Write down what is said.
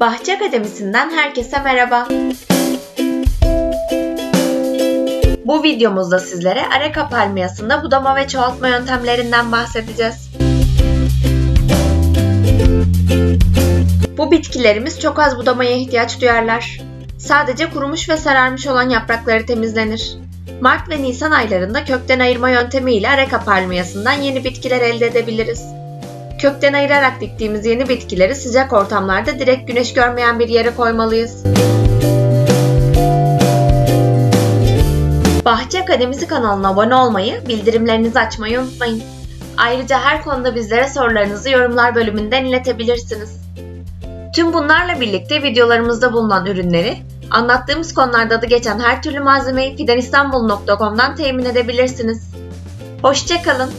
Bahçe Akademisi'nden herkese merhaba. Bu videomuzda sizlere areka palmiyasında budama ve çoğaltma yöntemlerinden bahsedeceğiz. Bu bitkilerimiz çok az budamaya ihtiyaç duyarlar. Sadece kurumuş ve sararmış olan yaprakları temizlenir. Mart ve Nisan aylarında kökten ayırma yöntemiyle areka palmiyasından yeni bitkiler elde edebiliriz. Kökten ayırarak diktiğimiz yeni bitkileri sıcak ortamlarda direkt güneş görmeyen bir yere koymalıyız. Bahçe Akademisi kanalına abone olmayı, bildirimlerinizi açmayı unutmayın. Ayrıca her konuda bizlere sorularınızı yorumlar bölümünden iletebilirsiniz. Tüm bunlarla birlikte videolarımızda bulunan ürünleri, anlattığımız konularda adı geçen her türlü malzemeyi fidenistanbul.com'dan temin edebilirsiniz. Hoşçakalın.